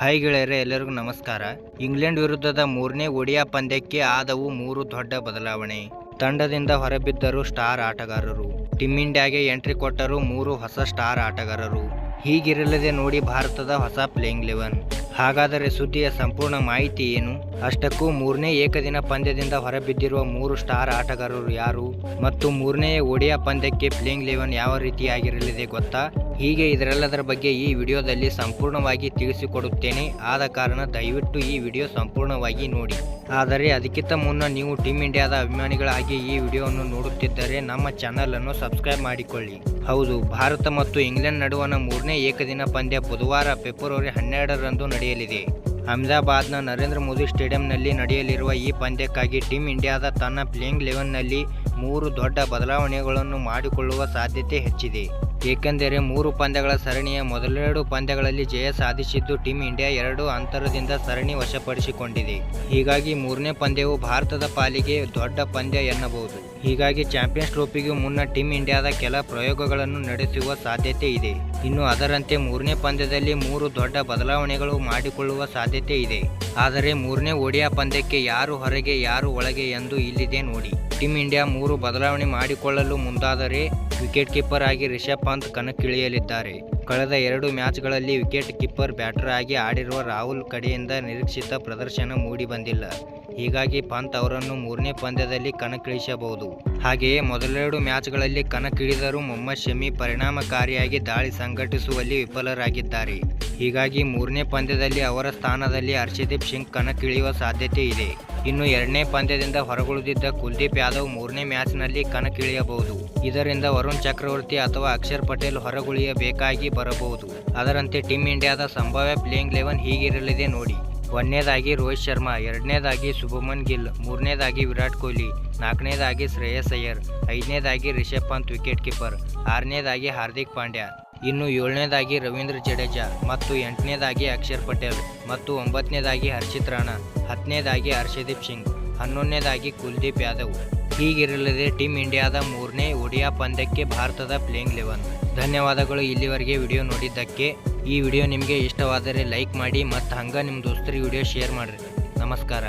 Hi ಗೆಳೆಯರೆ, ಎಲ್ಲರಿಗೂ ನಮಸ್ಕಾರ. ಇಂಗ್ಲೆಂಡ್ ವಿರುದ್ಧದ ಮೂರನೇ ಒಡಿಯಾ ಪಂದ್ಯಕ್ಕೆ ಆದವು ಮೂರು ದೊಡ್ಡ ಬದಲಾವಣೆ. ತಂಡದಿಂದ ಹೊರಬಿದ್ದರು ಸ್ಟಾರ್ ಆಟಗಾರರು. ಟಿಮ್ ಇಂಡಿಯಾಗೆ ಎಂಟ್ರಿ ಕೊಟ್ಟರು ಮೂರು ಹೊಸ ಸ್ಟಾರ್ ಆಟಗಾರರು. ಹೀಗಿರಲಿದೆ ನೋಡಿ ಭಾರತದ ಹೊಸ ಪ್ಲೇಯಿಂಗ್ ಲೆವೆನ್. ಹಾಗಾದರೆ ಸುದ್ದಿಯ ಸಂಪೂರ್ಣ ಮಾಹಿತಿ ಏನು? ಅಷ್ಟಕ್ಕೂ ಮೂರನೇ ಏಕದಿನ ಪಂದ್ಯದಿಂದ ಹೊರಬಿದ್ದಿರುವ ಮೂರು ಸ್ಟಾರ್ ಆಟಗಾರರು ಯಾರು? ಮತ್ತು ಮೂರನೇ ಒಡಿಯಾ ಪಂದ್ಯಕ್ಕೆ ಪ್ಲೇಯಿಂಗ್ ಲೆವೆನ್ ಯಾವ ರೀತಿಯಾಗಿರಲಿದೆ ಗೊತ್ತಾ? ಹೀಗೆ ಇದರೆಲ್ಲದರ ಬಗ್ಗೆ ಈ ವಿಡಿಯೋದಲ್ಲಿ ಸಂಪೂರ್ಣವಾಗಿ ತಿಳಿಸಿಕೊಡುತ್ತೇನೆ. ಆದ ಕಾರಣ ದಯವಿಟ್ಟು ಈ ವಿಡಿಯೋ ಸಂಪೂರ್ಣವಾಗಿ ನೋಡಿ. ಆದರೆ ಅದಕ್ಕಿಂತ ಮುನ್ನ ನೀವು ಟೀಮ್ ಇಂಡಿಯಾದ ಅಭಿಮಾನಿಗಳಾಗಿ ಈ ವಿಡಿಯೋವನ್ನು ನೋಡುತ್ತಿದ್ದರೆ ನಮ್ಮ ಚಾನಲನ್ನು ಸಬ್ಸ್ಕ್ರೈಬ್ ಮಾಡಿಕೊಳ್ಳಿ. ಹೌದು, ಭಾರತ ಮತ್ತು ಇಂಗ್ಲೆಂಡ್ ನಡುವಣ ಮೂರನೇ ಏಕದಿನ ಪಂದ್ಯ ಬುಧವಾರ ಫೆಬ್ರವರಿ ಹನ್ನೆರಡರಂದು ನಡೆಯಲಿದೆ. ಅಹಮದಾಬಾದ್ನ ನರೇಂದ್ರ ಮೋದಿ ಸ್ಟೇಡಿಯಂನಲ್ಲಿ ನಡೆಯಲಿರುವ ಈ ಪಂದ್ಯಕ್ಕಾಗಿ ಟೀಮ್ ಇಂಡಿಯಾದ ತನ್ನ ಪ್ಲೇಯಿಂಗ್ ಲೆವೆನ್ನಲ್ಲಿ ಮೂರು ದೊಡ್ಡ ಬದಲಾವಣೆಗಳನ್ನು ಮಾಡಿಕೊಳ್ಳುವ ಸಾಧ್ಯತೆ ಹೆಚ್ಚಿದೆ. ಏಕೆಂದರೆ ಮೂರು ಪಂದ್ಯಗಳ ಸರಣಿಯ ಮೊದಲೆರಡು ಪಂದ್ಯಗಳಲ್ಲಿ ಜಯ ಸಾಧಿಸಿದ್ದು ಟೀಮ್ ಇಂಡಿಯಾ ಎರಡು ಅಂತರದಿಂದ ಸರಣಿ ವಶಪಡಿಸಿಕೊಂಡಿದೆ. ಹೀಗಾಗಿ ಮೂರನೇ ಪಂದ್ಯವು ಭಾರತದ ಪಾಲಿಗೆ ದೊಡ್ಡ ಪಂದ್ಯ ಎನ್ನಬಹುದು. ಹೀಗಾಗಿ ಚಾಂಪಿಯನ್ಸ್ ಟ್ರೋಫಿಗೂ ಮುನ್ನ ಟೀಮ್ ಇಂಡಿಯಾದ ಕೆಲ ಪ್ರಯೋಗಗಳನ್ನು ನಡೆಸುವ ಸಾಧ್ಯತೆ ಇದೆ. ಇನ್ನು ಅದರಂತೆ ಮೂರನೇ ಪಂದ್ಯದಲ್ಲಿ ಮೂರು ದೊಡ್ಡ ಬದಲಾವಣೆಗಳು ಮಾಡಿಕೊಳ್ಳುವ ಸಾಧ್ಯತೆ ಇದೆ. ಆದರೆ ಮೂರನೇ ಒಡಿಯಾ ಪಂದ್ಯಕ್ಕೆ ಯಾರು ಹೊರಗೆ, ಯಾರು ಒಳಗೆ ಎಂದು ಇಲ್ಲಿದೆ ನೋಡಿ. ಟೀಮ್ ಇಂಡಿಯಾ ಮೂರು ಬದಲಾವಣೆ ಮಾಡಿಕೊಳ್ಳಲು ಮುಂದಾದರೆ ವಿಕೆಟ್ ಕೀಪರ್ ಆಗಿ ರಿಷಭ್ ಪಂತ್ ಕಣಕ್ಕಿಳಿಯಲಿದ್ದಾರೆ. ಕಳೆದ ಎರಡು ಮ್ಯಾಚ್ಗಳಲ್ಲಿ ವಿಕೆಟ್ ಕೀಪರ್ ಬ್ಯಾಟರ್ ಆಗಿ ಆಡಿರುವ ರಾಹುಲ್ ಕಡೆಯಿಂದ ನಿರೀಕ್ಷಿತ ಪ್ರದರ್ಶನ ಮೂಡಿಬಂದಿಲ್ಲ ಹೀಗಾಗಿ ಪಂತ್ ಅವರನ್ನು ಮೂರನೇ ಪಂದ್ಯದಲ್ಲಿ ಕಣಕ್ಕಿಳಿಸಬಹುದು. ಹಾಗೆಯೇ ಮೊದಲೆರಡು ಮ್ಯಾಚ್ಗಳಲ್ಲಿ ಕಣಕ್ಕಿಳಿದರೂ ಮೊಹಮ್ಮದ್ ಶಮಿ ಪರಿಣಾಮಕಾರಿಯಾಗಿ ದಾಳಿ ಸಂಘಟಿಸುವಲ್ಲಿ ವಿಫಲರಾಗಿದ್ದಾರೆ. ಹೀಗಾಗಿ ಮೂರನೇ ಪಂದ್ಯದಲ್ಲಿ ಅವರ ಸ್ಥಾನದಲ್ಲಿ ಹರ್ಷದೀಪ್ ಸಿಂಗ್ ಕಣಕ್ಕಿಳಿಯುವ ಸಾಧ್ಯತೆ ಇದೆ. ಇನ್ನು ಎರಡನೇ ಪಂದ್ಯದಿಂದ ಹೊರಗುಳಿದಿದ್ದ ಕುಲ್ದೀಪ್ ಯಾದವ್ ಮೂರನೇ ಮ್ಯಾಚ್ನಲ್ಲಿ ಕಣಕ್ಕಿಳಿಯಬಹುದು. ಇದರಿಂದ ವರುಣ್ ಚಕ್ರವರ್ತಿ ಅಥವಾ ಅಕ್ಷರ್ ಪಟೇಲ್ ಹೊರಗುಳಿಯಬೇಕಾಗಿ ಬರಬಹುದು. ಅದರಂತೆ ಟೀಮ್ ಇಂಡಿಯಾದ ಸಂಭಾವ್ಯ ಪ್ಲೇಯಿಂಗ್ ಲೆವೆನ್ ಹೀಗಿರಲಿದೆ ನೋಡಿ. ಒಂದನೇದಾಗಿ ರೋಹಿತ್ ಶರ್ಮಾ, ಎರಡನೇದಾಗಿ ಶುಭಮನ್ ಗಿಲ್, ಮೂರನೇದಾಗಿ ವಿರಾಟ್ ಕೊಹ್ಲಿ, ನಾಲ್ಕನೇದಾಗಿ ಶ್ರೇಯಸ್ ಅಯ್ಯರ್, ಐದನೇದಾಗಿ ರಿಷಬ್ ಪಂತ್ ವಿಕೆಟ್ ಕೀಪರ್ ಆರನೇದಾಗಿ ಹಾರ್ದಿಕ್ ಪಾಂಡ್ಯ. ಇನ್ನು ಏಳನೇದಾಗಿ ರವೀಂದ್ರ ಜಡೇಜಾ ಮತ್ತು ಎಂಟನೇದಾಗಿ ಅಕ್ಷರ್ ಪಟೇಲ್ ಮತ್ತು ಒಂಬತ್ತನೇದಾಗಿ ಹರ್ಷಿತ್ ರಾಣಾ, ಹತ್ತನೇದಾಗಿ ಹರ್ಷದೀಪ್ ಸಿಂಗ್, ಹನ್ನೊಂದನೇದಾಗಿ ಕುಲ್ದೀಪ್ ಯಾದವ್. ಹೀಗಿರಲಿದೆ, ಟೀಮ್ ಇಂಡಿಯಾದ ಮೂರನೇ ಒಡಿಯಾ ಪಂದ್ಯಕ್ಕೆ ಭಾರತದ ಪ್ಲೇಯಿಂಗ್ ಲೆವೆನ್. ಧನ್ಯವಾದಗಳು, ಇಲ್ಲಿವರೆಗೆ ವಿಡಿಯೋ ನೋಡಿದ್ದಕ್ಕೆ. ಈ ವಿಡಿಯೋ ನಿಮಗೆ ಇಷ್ಟವಾದರೆ ಲೈಕ್ ಮಾಡಿ ಮತ್ತು ಹಂಗೆ ನಿಮ್ಮ ದೋಸ್ತರಿಗೆ ವಿಡಿಯೋ ಶೇರ್ ಮಾಡಿರಿ. ನಮಸ್ಕಾರ.